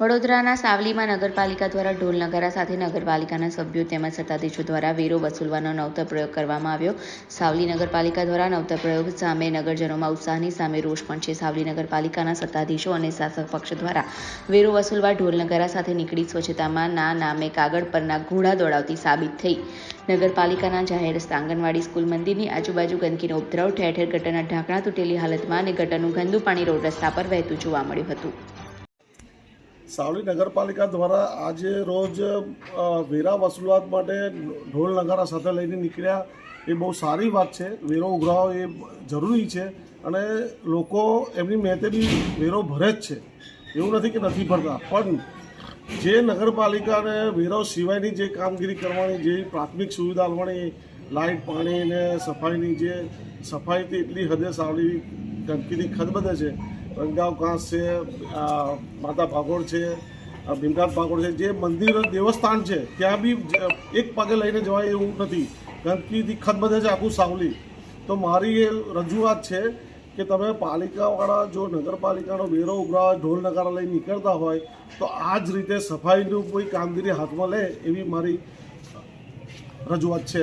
વડોદરાના સાવલીમાં નગરપાલિકા દ્વારા ઢોલ નગારા સાથે નગરપાલિકાના સભ્યો તેમજ સત્તાધીશો દ્વારા વેરો વસૂલવાનો નવતર પ્રયોગ કરવામાં આવ્યો. સાવલી નગરપાલિકા દ્વારા નવતર પ્રયોગ સામે નગરજનોમાં ઉત્સાહની સામે રોષ પણ છે. સાવલી નગરપાલિકાના સત્તાધીશો અને શાસક પક્ષ દ્વારા વેરો વસૂલવા ઢોલ નગારા સાથે નીકળી સ્વચ્છતામાં ના નામે કાગળ પરના ઘોડા દોડાવતી સાબિત થઈ. નગરપાલિકાના જાહેર રસ્તા આંગણવાડી સ્કૂલ મંદિરની આજુબાજુ ગંદકીનો ઉપદ્રવ ઠેર ઠેર ગટરના ઢાંકણા તૂટેલી હાલતમાં અને ગટરનું ગંદુ પાણી રોડ રસ્તા પર વહેતું જોવા મળ્યું હતું. સાવલી નગરપાલિકા દ્વારા આજે રોજ વેરા વસૂલાત માટે ઢોલ નગારા સાથે લઈને નીકળ્યા. એ બહુ સારી વાત છે. વેરો ઉઘરાવો એ જરૂરી છે અને લોકો એમની મહેતે બી વેરો ભરે જ છે. એવું નથી કે નથી ભરતા. પણ જે નગરપાલિકાને વેરો સિવાયની જે કામગીરી કરવાની, જે પ્રાથમિક સુવિધા આપવાની લાઇટ પાણી ને સફાઈની જે સફાઈથી એટલી હદે સાવલી ગંદકીથી ખદબદે છે રંગાવ કાંસ છે માતા ભાગોળ છે ભીમકાંત ભાગોળ છે, જે મંદિર દેવસ્થાન છે, ત્યાં બી એક પગે લઈને જવાય એવું નથી. ગંદકીથી ખદબદે છે આખું સાવલી. તો મારી એ રજૂઆત છે કે તમે પાલિકાવાળા, જો નગરપાલિકાનો વેરો ઉઘરાવા, ઢોલ નગારા લઈને નીકળતા હોય, તો આ જ રીતે સફાઈનું કોઈ કામગીરી હાથમાં લે એવી મારી રજૂઆત છે.